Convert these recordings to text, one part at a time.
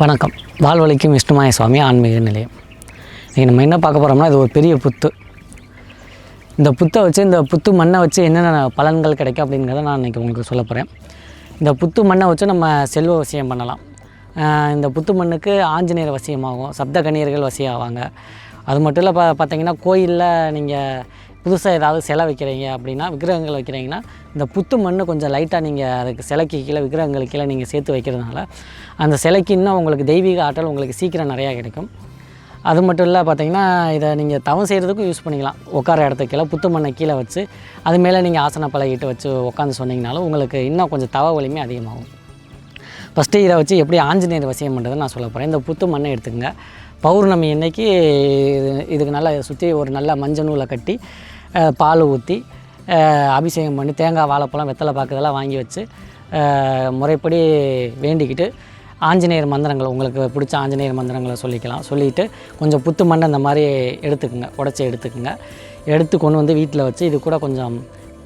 வணக்கம். வாழ்வழிக்கும் விஷ்ணுமாய சுவாமி ஆன்மீக நிலையம். இன்றைக்கி நம்ம என்ன பார்க்க போகிறோம்னா இது ஒரு பெரிய புத்து. இந்த புத்தை வச்சு இந்த புத்து மண்ணை வச்சு என்னென்ன பலன்கள் கிடைக்கும் அப்படிங்கிறத நான் இன்றைக்கி உங்களுக்கு சொல்ல போகிறேன் இந்த புத்து மண்ணை வச்சு நம்ம செல்வ வசியம் பண்ணலாம். இந்த புத்து மண்ணுக்கு ஆஞ்சநேயர் வசியமாகும் சப்த கன்னியர்கள் வசியாவாங்க அது மட்டும் இல்லை பா பார்த்தீங்கன்னா கோயிலில் நீங்கள் புதுசாக ஏதாவது சிலை வைக்கிறீங்க அப்படின்னா விக்கிரகங்கள் வைக்கிறீங்கன்னா இந்த புத்து மண்ணு கொஞ்சம் லைட்டாக நீங்கள் அதுக்கு சிலைக்கு கீழே விக்கிரகங்களுக்கு கீழே நீங்கள் சேர்த்து வைக்கிறதுனால அந்த சிலைக்கு இன்னும் உங்களுக்கு தெய்வீக ஆற்றல் உங்களுக்கு சீக்கிரம் நிறையா கிடைக்கும். அது மட்டும் இல்லை பார்த்தீங்கன்னா இதை நீங்கள் தவம் செய்கிறதுக்கும் யூஸ் பண்ணிக்கலாம். உட்கார இடத்துக்கு கீழே புத்து மண்ணை கீழே வச்சு அது மேலே நீங்கள் ஆசன பழகிட்டு வச்சு உட்காந்து சொன்னீங்கனாலும் உங்களுக்கு இன்னும் கொஞ்சம் தவ வலிமை அதிகமாகும். ஃபஸ்ட்டு இதை வச்சு எப்படி ஆஞ்சநேயர் வசியம் பண்ணுறதுன்னு நான் சொல்ல போகிறேன் இந்த புத்து மண்ணை எடுத்துக்கங்க. பௌர்ணமி அன்னைக்கு இது இதுக்கு நல்லா சுற்றி ஒரு நல்ல மஞ்சள் நூலை கட்டி பால் ஊற்றி அபிஷேகம் பண்ணி தேங்காய் வாழைப்பழம் வெத்தலை பாக்கு இதெல்லாம் வாங்கி வச்சு முறைப்படி வேண்டிக்கிட்டு ஆஞ்சநேயர் மந்திரங்களை உங்களுக்கு பிடிச்ச ஆஞ்சநேயர் மந்திரங்களை சொல்லிக்கலாம். சொல்லிவிட்டு கொஞ்சம் புத்து மண்ணை இந்த மாதிரி எடுத்துக்கோங்க. உடச்சி எடுத்துக்கோங்க. எடுத்து கொண்டு வந்து வீட்டில் வச்சு இது கூட கொஞ்சம்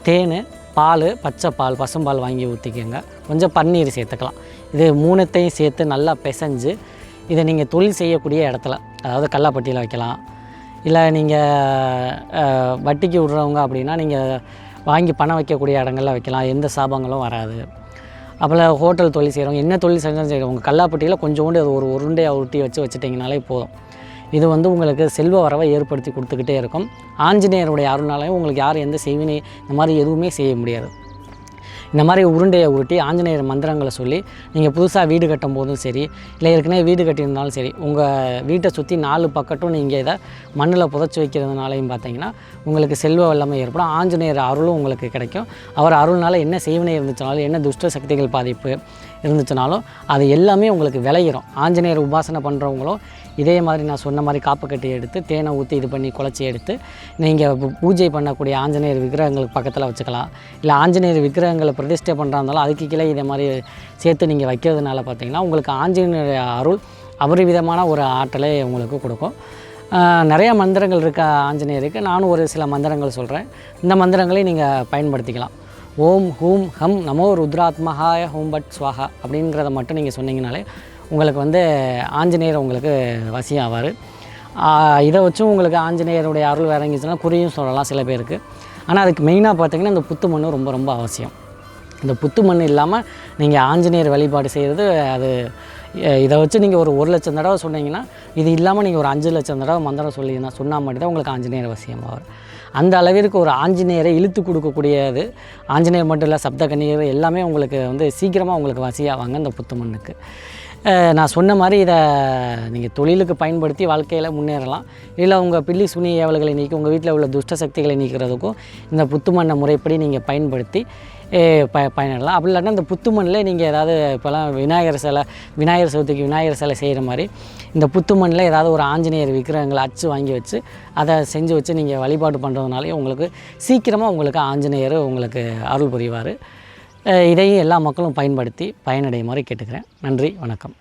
தேன் பால் பச்சை பால் பசும்பால் வாங்கி ஊற்றிக்கோங்க கொஞ்சம் பன்னீர் சேர்த்துக்கலாம். இது மூணுத்தையும் சேர்த்து நல்லா பிசைஞ்சு இதை நீங்கள் தொழில் செய்யக்கூடிய இடத்துல அதாவது கல்லாப்பட்டியில் வைக்கலாம் இல்லை நீங்கள் வட்டிக்கு விட்றவங்க அப்படின்னா நீங்கள் வாங்கி பணம் வைக்கக்கூடிய இடங்களில் வைக்கலாம் எந்த சாபங்களும் வராது. அப்புறம் ஹோட்டல் தொழில் செய்கிறவங்க என்ன தொழில் செஞ்சாலும் செய்கிறோம் உங்கள் கல்லாப்பட்டியில் கொஞ்சோண்டு அது ஒரு உருண்டையை உருட்டி வச்சு வச்சுட்டிங்கனாலே போதும். இது வந்து உங்களுக்கு செல்வ வரவை ஏற்படுத்தி கொடுத்துக்கிட்டே இருக்கும். ஆஞ்சநேயருடைய அருள்னாலையும் உங்களுக்கு யாரும் எந்த செய்வினை இந்த மாதிரி எதுவுமே செய்ய முடியாது. இந்த மாதிரி உருண்டையை உருட்டி ஆஞ்சநேயர் மந்திரங்களை சொல்லி நீங்கள் புதுசாக வீடு கட்டும் போதும் சரி இல்லை ஏற்கனவே வீடு கட்டியிருந்தாலும் சரி உங்கள் வீட்டை சுற்றி நாலு பக்கட்டும் நீங்கள் இதை மண்ணில் புதைச்சி வைக்கிறதுனாலையும் பார்த்தீங்கன்னா உங்களுக்கு செல்வ வல்லமை ஏற்படும். ஆஞ்சநேயர் அருளும் உங்களுக்கு கிடைக்கும். அவர் அருள்னால என்ன செய்வனை இருந்துச்சுனாலும் என்ன துஷ்ட சக்திகள் பாதிப்பு இருந்துச்சுனாலும் அது எல்லாமே உங்களுக்கு விளையிடும் ஆஞ்சநேயர் உபாசனை பண்ணுறவங்களும் இதே மாதிரி நான் சொன்ன மாதிரி காப்பு கட்டி எடுத்து தேனை ஊற்றி இது பண்ணி குழச்சி எடுத்து நீங்கள் பூஜை பண்ணக்கூடிய ஆஞ்சநேயர் விக்கிரகங்களுக்கு பக்கத்தில் வச்சுக்கலாம். இல்லை ஆஞ்சநேயர் விக்கிரகங்களை பிரதிஷ்டை பண்ணுறா இருந்தாலும் அதுக்கு கீழே இதே மாதிரி சேர்த்து நீங்கள் வைக்கிறதுனால பார்த்தீங்கன்னா உங்களுக்கு ஆஞ்சநேயர் அருள் அபரிவிதமான ஒரு ஆற்றலை உங்களுக்கு கொடுக்கும். நிறைய மந்திரங்கள் இருக்க ஆஞ்சநேயருக்கு. நானும் ஒரு சில மந்திரங்கள் சொல்கிறேன் இந்த மந்திரங்களை நீங்கள் பயன்படுத்திக்கலாம். ஓம் ஹூம் ஹம் நமோ ருத்ராத்மஹாய ஹோம் பட் ஸ்வாஹா அப்படிங்கிறத மட்டும் நீங்கள் சொன்னீங்கனாலே உங்களுக்கு வந்து ஆஞ்சநேயர் உங்களுக்கு வசியம் ஆவார் இதை வச்சும் உங்களுக்கு ஆஞ்சநேயருடைய அருள் வேறங்கிச்சுன்னா குறியும் சொல்லலாம் சில பேருக்கு. ஆனால் அதுக்கு மெயினாக பார்த்தீங்கன்னா இந்த புத்து மண்ணு ரொம்ப ரொம்ப அவசியம். இந்த புத்து மண் இல்லாமல் நீங்கள் ஆஞ்சநேயர் வழிபாடு செய்கிறது அது இதை வச்சு நீங்கள் ஒரு ஒரு லட்சம் தடவை சொன்னீங்கன்னா இது இல்லாமல் நீங்கள் ஒரு அஞ்சு லட்சம் தடவை மந்திரம் சொல்லி சொன்னால் மட்டும்தான் உங்களுக்கு ஆஞ்சநேயர் வசியமாக வரும் அந்த அளவிற்கு ஒரு ஆஞ்சநேயரை இழுத்து கொடுக்கக்கூடியது ஆஞ்சநேயர் மட்டும் இல்லை சப்த கன்னியர் எல்லாமே உங்களுக்கு வந்து சீக்கிரமாக உங்களுக்கு வசியாவாங்க இந்த புத்து மண்ணுக்கு. நான் சொன்ன மாதிரி இதை நீங்கள் தொழிலுக்கு பயன்படுத்தி வாழ்க்கையில் முன்னேறலாம். இல்லை உங்கள் பில்லி சுனி ஏவல்களை நீக்கி உங்கள் வீட்டில் உள்ள துஷ்ட சக்திகளை நீக்கிறதுக்கும் இந்த புத்துமண்ணை முறைப்படி நீங்கள் பயன்படுத்தி ப பயனிடலாம். அப்படி இல்லாட்டினா இந்த புத்துமண்ணில் நீங்கள் ஏதாவது இப்போலாம் விநாயகர் சிலை விநாயகர் சதுர்த்திக்கு விநாயகர் சிலை செய்கிற மாதிரி இந்த புத்துமண்ணில் ஏதாவது ஒரு ஆஞ்சநேயர் விக்கிரகங்களை அச்சு வாங்கி வச்சு அதை செஞ்சு வச்சு நீங்கள் வழிபாடு பண்ணுறதுனாலே உங்களுக்கு சீக்கிரமாக உங்களுக்கு ஆஞ்சநேயர் உங்களுக்கு அருள் புரிவார். இதையும் எல்லா மக்களும் பயன்படுத்தி பயனடையுமாறு கேட்டுக்கிறேன். நன்றி வணக்கம்.